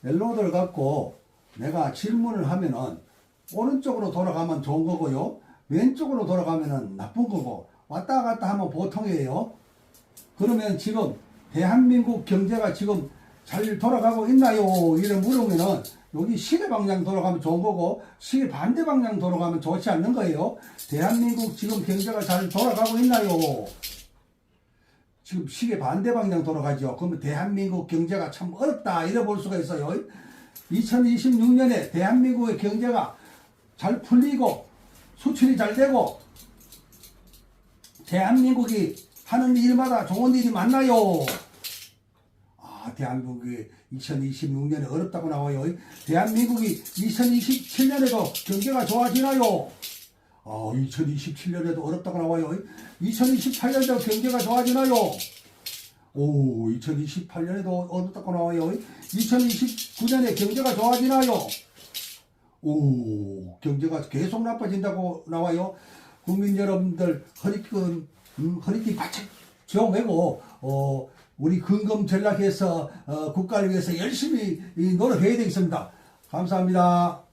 멜로드를 갖고 내가 질문을 하면은 오른쪽으로 돌아가면 좋은 거고요. 왼쪽으로 돌아가면은 나쁜 거고 왔다 갔다 하면 보통이에요. 그러면 지금 대한민국 경제가 지금 잘 돌아가고 있나요? 이래 물으면은 여기 시계 방향 돌아가면 좋은 거고 시계 반대 방향 돌아가면 좋지 않는 거예요. 대한민국 지금 경제가 잘 돌아가고 있나요? 지금 시계 반대 방향 돌아가죠. 그러면 대한민국 경제가 참 어렵다 이래 볼 수가 있어요. 2026년에 대한민국의 경제가 잘 풀리고 수출이 잘 되고 대한민국이 하는 일마다 좋은 일이 많나요? 아, 대한민국이 2026년에 어렵다고 나와요. 대한민국이 2027년에도 경제가 좋아지나요? 아, 2027년에도 어렵다고 나와요. 2028년에도 경제가 좋아지나요? 오, 2028년에도 어렵다고 나와요. 2029년에 경제가 좋아지나요? 오, 경제가 계속 나빠진다고 나와요. 국민 여러분들 허리끈, 음, 허리띠 바짝 쥐어매고, 어, 우리 근검 전략해서, 어, 국가를 위해서 열심히 이 노력해야 되겠습니다. 감사합니다.